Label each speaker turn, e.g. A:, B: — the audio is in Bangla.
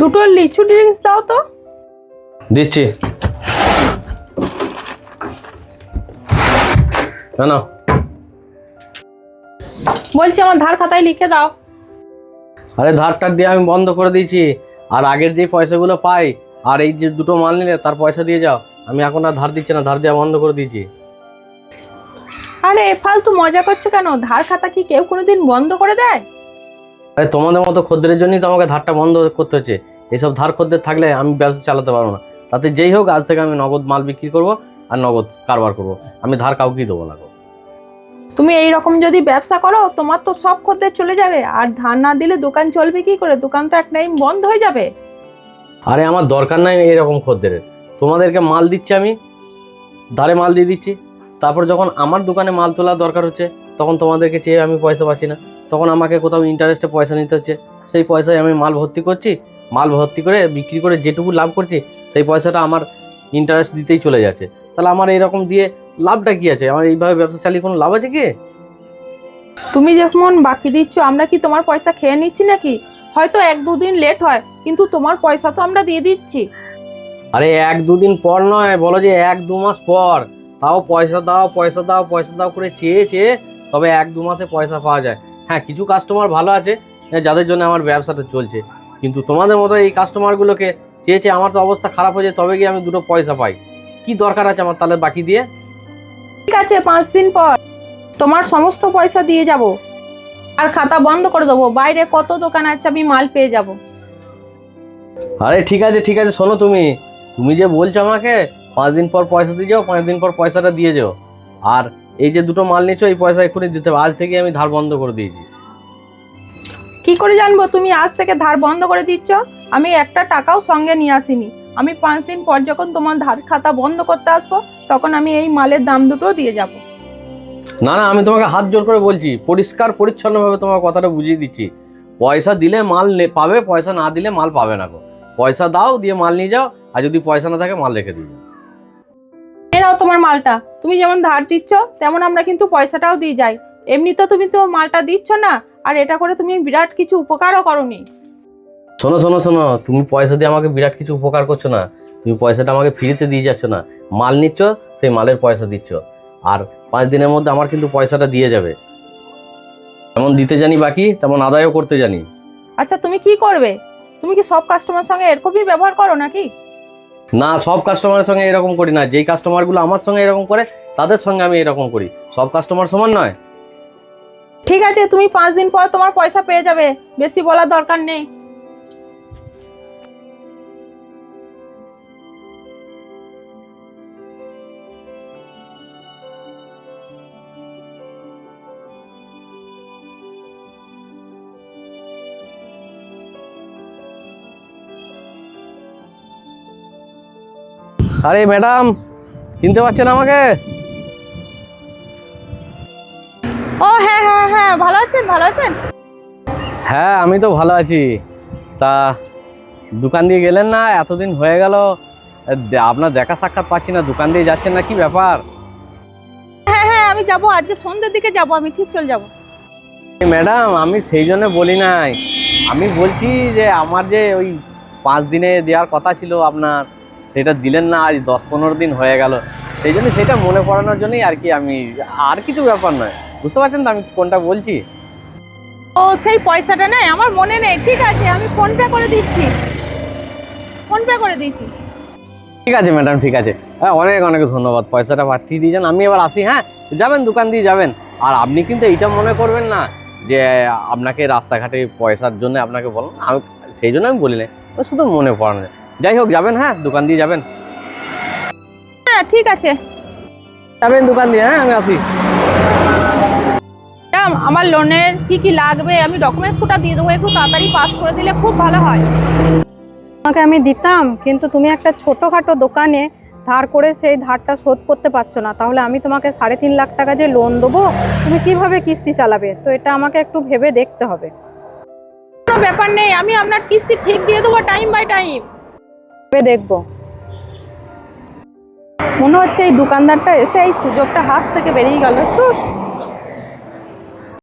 A: দুটো লিচু ড্রিঙ্কস দাও তো।
B: দিচ্ছি। না
A: বলছি আমার ধার খাতায় লিখে দাও।
B: আরে ধারটার দিয়ে আমি বন্ধ করে দিয়েছি। আর আগের যে পয়সাগুলো পাই আর এই যে দুটো মাল নিলে তার পয়সা দিয়ে যাও। আমি এখন আর ধার দিচ্ছি না ধার দেওয়া বন্ধ করে দিয়েছি।
A: আরে ফালতু মজা করছ কেন? ধার খাতা কি কেউ কোনোদিন বন্ধ করে দেয়?
B: আরে তোমাদের মতো খদ্দের জন্যই তো আমাকে ধারটা বন্ধ করতে হচ্ছে। এইসব ধার খদ্দের থাকলে আমি ব্যবসা চালাতে পারব না। তাতে যেই হোক আজ থেকে আমি নগদ মাল বিক্রি করব আর নগদ কারবার করব। আমি ধার কাউকেই দেবো না গো।
A: তুমি এই রকম যদি ব্যবসা করো তোমার তো সব খদ্দের চলে যাবে। আর ধার না দিলে দোকান চলবে কি করে? দোকান তো এক টাইম বন্ধ হয়ে যাবে।
B: আরে আমার দরকার নাই এরকম খদ্দের তোমাদেরকে মাল দিচ্ছি আমি। ধারে মাল দিয়ে দিচ্ছি। তারপর যখন আমার দোকানে মাল তোলার দরকার হচ্ছে তখন তোমাদেরকে চেয়ে আমি পয়সা পাচ্ছি না। তখন আমাকে কোথাও ইন্টারেস্টে পয়সা নিতে হচ্ছে। সেই পয়সায় আমি মাল ভর্তি করছি মাল ভর্তি করে বিক্রি করে যেটুকু লাভ করছি সেই পয়সাটা আমার ইন্টারেস্ট দিতেই চলে যাচ্ছে। তাহলে আমার এরকম দিয়ে লাভটা কি আছে? আমার এইভাবে ব্যবসা চালিয়ে কোনো লাভ আছে কি?
A: তুমি যখন বাকি দিচ্ছ আমরা কি তোমার পয়সা খেয়ে নিচ্ছি নাকি? হয়তো এক দুদিন লেট হয় কিন্তু তোমার পয়সা তো আমরা দিয়ে দিচ্ছি।
B: আরে এক দুদিন পর নয় বলো যে এক দু মাস পর। তাও পয়সা দাও পয়সা দাও পয়সা দাও করে চেয়ে চেয়ে তবে এক দু মাসে পয়সা পাওয়া যায়। হ্যাঁ কিছু কাস্টমার ভালো আছে হ্যাঁ, যাদের জন্য আমার ব্যবসাটা চলছে। কিন্তু তোমাদের মতো এই কাস্টমারগুলোকে চেয়ে চেয়ে আমার তো অবস্থা খারাপ হয়ে যায় তবে গিয়ে আমি দুটো পয়সা পাই। কি দরকার আছে আমার তাহলে বাকি দিয়ে?
A: ঠিক আছে পাঁচ দিন পর তোমার সমস্ত পয়সা দিয়ে যাব। আর খাতা বন্ধ করে দেবো। বাইরে কত দোকান আছে আমি মাল পেয়ে যাব।
B: আরে ঠিক আছে ঠিক আছে শোনো তুমি। তুমি যে বলছো আমাকে পাঁচ দিন পর পয়সা দিয়ে যাও পাঁচ দিন পর পয়সাটা দিয়ে যাও। আর এই যে দুটো মাল নিচ্ছ এই পয়সা এক্ষুনি দিতে হবে। আজ থেকে আমি ধার বন্ধ করে দিয়েছি।
A: কি করে জানব? তুমি আজ থেকে ধার বন্ধ করে দিচ্ছ? আমি একটা টাকাও সঙ্গে নিয়ে আসিনি। আমি পাঁচ দিন পর যখন তোমার ধার খাতা বন্ধ করতে আসব তখন আমি এই মালের দাম দুটো দিয়ে যাব।
B: না না আমি তোমাকে হাত জোর করে বলছি পরিষ্কার পরিচ্ছন্নভাবে তোমার কথাটা বুঝিয়ে দিচ্ছি। পয়সা দিলে মাল পাবে পয়সা না দিলে মাল পাবে না গো। পয়সা দাও দিয়ে মাল নিয়ে যাও আর যদি পয়সা না থাকে মাল রেখে
A: এ নাও তোমার মালটা। তুমি যেমন ধার দিচ্ছ তেমন আমরা কিন্তু পয়সাটাও দিয়ে যাই। এমনি তো তুমি তো মালটা দিচ্ছ না আর এটা করে তুমি বিরাট কিছু উপকারও করনি।
B: শোনো শোনো শোনো তুমি পয়সা দিয়ে আমাকে বিরাট কিছু উপকার করছ না। তুমি পয়সাটা আমাকে ফ্রিতে দিয়ে যাচ্ছ না। মাল নিচ্ছ সেই মালের পয়সা দিচ্ছ। আর পাঁচ দিনের মধ্যে আমার কিন্তু পয়সাটা দিয়ে যাবে। যেমন দিতে জানি বাকি তেমন আদায়ও করতে জানি।
A: আচ্ছা তুমি কি করবে? তুমি কি সব কাস্টমার সঙ্গে এরকমই ব্যবহার করো নাকি?
B: না, সব কাস্টমারের সঙ্গে এরকম করি না। যেই কাস্টমারগুলো আমার সঙ্গে এরকম করে, তাদের সঙ্গে আমি এরকম করি। সব কাস্টমার সমান নয়?
A: ঠিক আছে, তুমি পাঁচ দিন পর তোমার পয়সা পেয়ে যাবে। বেশি বলার দরকার নেই।
B: আরে ম্যাডাম চিনতে পারছেন আমাকে?
A: ও হ্যাঁ হ্যাঁ হ্যাঁ ভালো আছেন ভালো আছেন?
B: হ্যাঁ আমি তো ভালো আছি। তা দোকান দিয়ে গেলেন না? এতদিন হয়ে গেল। আপনার দেখা সাক্ষাৎ পাচ্ছি না দোকান দিয়ে যাচ্ছেন না কি ব্যাপার?
A: হ্যাঁ হ্যাঁ আমি যাব আজকে সন্ধ্যের দিকে যাব আমি ঠিক চলে যাব।
B: ম্যাডাম আমি সেই জন্য বলি নাই। আমি বলছি যে আমার যে ওই পাঁচ দিনে দেওয়ার কথা ছিল আপনার সেটা দিলেন না আজ দশ পনেরো দিন হয়ে গেল। সেই জন্য সেটা মনে পড়ানোর জন্যই আর কি আমি আর কিছু ব্যাপার নয়। বুঝতে পারছেন তো আমি কোনটা বলছি?
A: ও সেই পয়সাটা নেই আমার মনে নেই। ঠিক আছে আমি ফোন পে করে দিচ্ছি। ফোন পে করে দিচ্ছি।
B: ঠিক আছে ম্যাডাম ঠিক আছে। হ্যাঁ অনেক অনেক ধন্যবাদ। পয়সাটা পাঠিয়ে দিয়েছেন আমি এবার আসি হ্যাঁ? যাবেন দোকান দিয়ে যাবেন। আর আপনি কিন্তু এইটা মনে করবেন না যে আপনাকে রাস্তাঘাটে পয়সার জন্য আপনাকে বললাম আমি সেই জন্য আমি বলি না শুধু মনে পড়ানো না যাই হোক যাবেন হ্যাঁ? দোকান দিয়ে যাবেন।
A: হ্যাঁ ঠিক আছে।
B: যাবেন দোকান দিয়ে হ্যাঁ? আমি আসি
A: ম্যাডাম আমার লোনের কি কি লাগবে? আমি ডকুমেন্টস কোটা দিয়ে দেবো। একটু তাড়াতাড়ি পাস করে দিলে খুব ভালো হয়।
C: তোমাকে আমি দিতাম কিন্তু তুমি একটা ছোটোখাটো দোকানে ধার করে সেই ধারটা শোধ করতে পারছ না। তাহলে আমি তোমাকে সাড়ে তিন লাখ টাকা যে লোন দেবো তুমি কীভাবে কিস্তি চালাবে? তো এটা আমাকে একটু ভেবে দেখতে হবে।
A: কোনো ব্যাপার নেই আমি আপনার কিস্তি ঠিক দিয়ে দেবো টাইম বাই টাইম
C: দেখব মনে হচ্ছে এই দোকানদারটা এসে এই সুযোগটা হাত থেকে বেরিয়ে গেল ধুস।